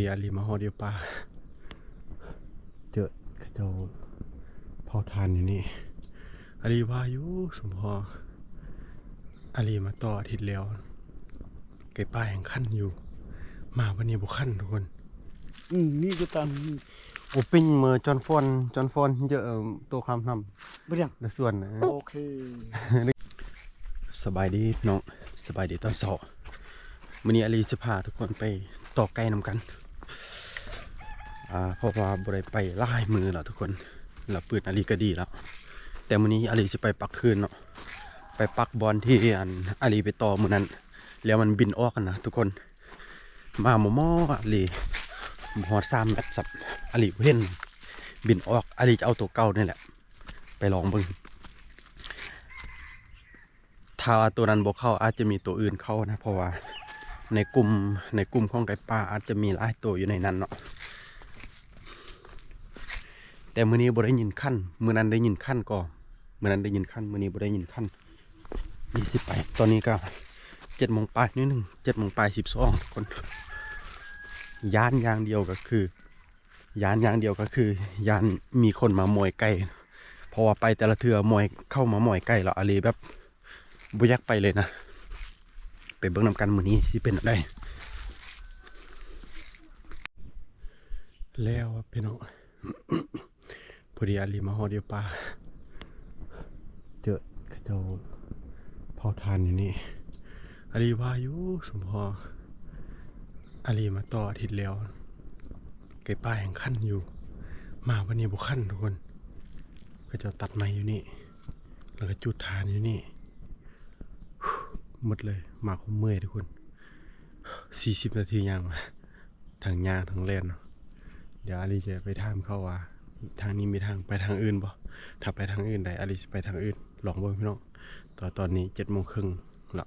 ดีอาลีมาฮอดเดียวปาเจอเขาเจ้าเผาทานอยู่นี่อาลีวายู่สมพออาลีมาต่ออาทิตย์แล้วไก่ป้าแห่งขั้นอยู่ มาวันนี้บุขั้นทุกคน อืมนี่ก็ตามโอปิ้งเมอจอนฟอนจอนฟอนเยอะตัวคำทบ่ยังำและส่วนโอเค สบายดีน้องสบายดีตอนสาร์วันนี้อาลีจะพาทุกคนไปต่อไก่นำกัน อ่าเพราะว่าบริไปไล่มือแล้วทุกคนแล้วปืนอาลีก็ดีแล้ว แต่วันนี้อาลีจะไปปักคืนเนาะไปปักบอลที่อันอาลีไปต่อมือนั้น แล้วมันบินออกกันนะทุกคน มาหมอมออาลีหอดสามแมตสับอาลีเห็นบินออกอาลีจะเอาตัวเก่านี่แหละ ไปลองเบิ่งถ้าตัวนั้นบกเข้าอาจจะมีตัวอื่นเข้านะ เพราะว่าในกลุ่มในกลุ่มของไก่ป่าอาจจะมีหลายตัวอยู่ในนั้นเนาะ แต่มือนี้บ่ได้ยินขั้นมือนั้นได้ยินขั้นก่อนมือนั้นได้ยินขั้นมือนี้บ่ได้ยินขั้นยี่สิบไปตอนนี้ก็เจ็ดโมงปลายนิดหนึ่งเจ็ดโมงปลายสิบสองคนยานอย่างเดียวก็คือยานอย่างเดียวก็คือยานมีคนมามอยไก่เพราะว่าไปแต่ละเทือมอยเข้ามามอยไก่แล้วอะไรแบบบุยักไปเลยนะไปเบิ้งนำกันมือนี้สิเป็นอะไรแล้วพี่น้อง พอดีอาลีมาฮอดเดียวปลาเจอเขาเจ้าเผาทานอยู่นี่อาลีว่าอยู่สมพออาลีมาต่ออาทิตย์แล้วไก่ป้าแห่งขั้นอยู่ มาวันนี้บุขั้นทุกคน ก็จะตัดไม้อยู่นี่แล้วก็จุดทานอยู่นี่หมดเลยมาคมเมื่อยทุกคนสี่สิบนาทีย่างมาทางย่างทางเล่นเนาะเดี๋ยวอาลีจะไปถามเขาว่า ทางนี้มีทางไปทางอื่นบ่ถ้าไปทางอื่นได้อาลีจะไปทางอื่นลองเบิ่งพี่น้องตอนตอนนี้เจ็ดโมงครึ่งละ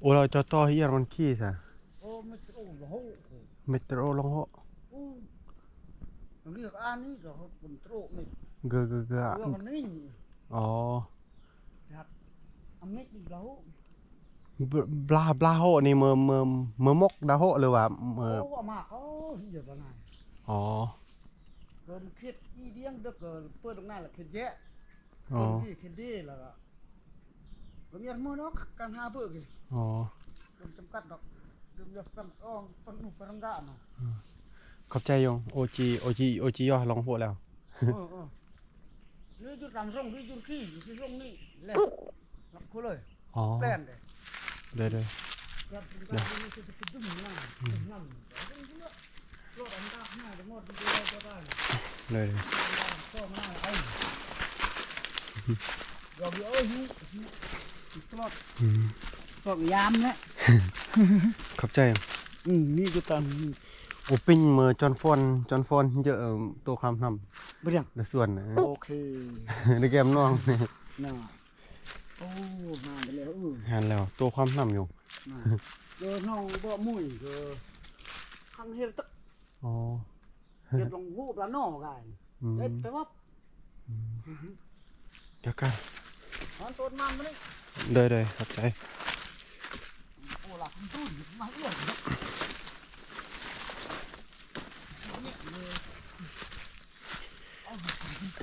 คกเลยอะอะเมื่อยาดายัดยัดดาโหเพิ่นโม่นะเพิ่มเมื่อน่ะเออโอ้ยเมื่อเมื่อเมื่อยองตัดเตสอองนี่น่ะโอ้โอ้กึดซองนี่เอออ๋อโอ้กึดนี่สตัดเอ้ยเติมของครึ่งรุ่นอ๋อโอ้เราจะต่อเฮียร์มันขี้ซะโอ้ไม่โอ้โหเมตรโอลงโหโอ้เรียกอันนี้เหรอเป็นโตรนี่เกอเกอเกอเรื่องอันนี้อ๋ออันนี้อีกแล้วบลาบลาโหนี่เมื่อเมื่อเมื่อมกดาโหหรือว่าโอ้เมื่อว่ามาเขาเหี้ยปะนายอ๋อเกิมคิดอีเดียงเด็กเกิดเปิดตรงนั้นแหละคิดแยะอ๋อคิดดีคิดดีแล้ว ก็ก็มีอันมือเนาะการหาเพื่อกี่อ๋อเป็นจำกัดดอกเดี๋ยวจะตั้งอ้องตั้งหนุ่มตั้งด่านเนาะขอบใจยงโอจีโอจีโอจีย่อลองโหแล้วเออเออนี่จุดตามร่องนี่จุดขี้อยู่ที่ร่องนี่แหละรับเขาเลยอ๋อแปลนเลยเลยเลยรับจุดตามนี่จะจะดุ้มหน้าดุ้มหน้าเดี๋ยวเดี๋ยวรถอันดับหน้าจะหมดจะได้จะได้เลยเลย ก็มาไอ้เราเดี๋ยวเอ้ยตลอดอืมตลอดยามเนี่ยขอบใจยงอืมนี่ก็ตามโอปิ้งเมื่อจอนฟอนจอนฟอนเยอะตัวคำทเบียงำและส่วนนะโอเคในเกมน้องน่าโอ้มาไปแล้วเออหันแล้วตัวความทำอยู่น่าเจอน้องบ่มุ้ยเจอข้างเฮ็ดตึกอ๋อเฮ็ดลงหูปละน้อกันอืมเฮ็ดไปว่าเดี๋ยวกันมันต้นมันมานี่เลย เลยขอบใจโอ้ล่ะคุณตุ้นมาเอื้อน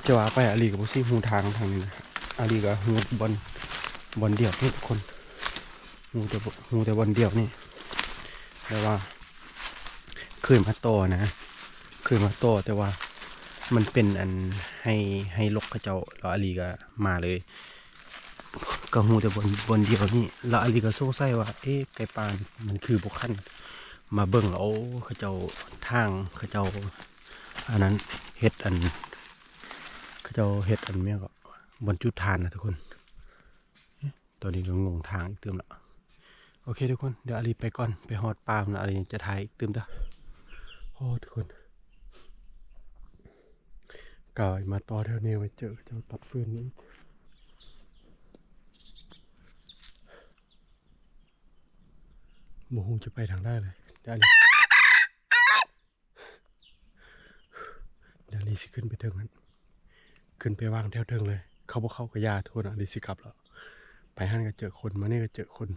จะว่าไปอาลีกับบุซี่หูทางทางนี้นะอาลีกับหูบอลบอลเดียวนี่ทุกคนหูแต่หูแต่บอลเดียวนี่แต่ว่าเคยมาโตนะเคเคยมาโตแต่ว่ามันเป็นอันให้ให้ลกเขาเจ้าแล้วอาลีก็มาเลย ก็หูแต่บนบนเดียวนี่แล้วอลีก็สงสัยว่า เอ๊ะไก่ปานมันคือบุคันมาเบิ่งแล้วโอ้เขาเจ้าทางเขาเจ้าอันนั้นเฮ็ดอันเขาเจ้าเฮ็ดอันเมียก็บนจุดทานนะทุกคนตอนนี้ก็งงทางอีกเติมละโอเคทุกคนเดี๋ยวอาลีไปก่อนไปฮอดปามแล้วอาลีจะถ่ายอีกเติมจ้ะโอ้ทุกคนกายมาต่อแถวนี้ไว้เจอเจ้าตัดฟืนนี้ โมโหจะไปทางได้เลยดาลีดาลีสิขึ้นไปเทิงนั้น ขึ้นไปวางแถวเทิงเลย เขาบอกเขากับยาทุกคนอะลีสิกลับแล้ว ไปหันก็เจอคนมานี่ก็เจอคน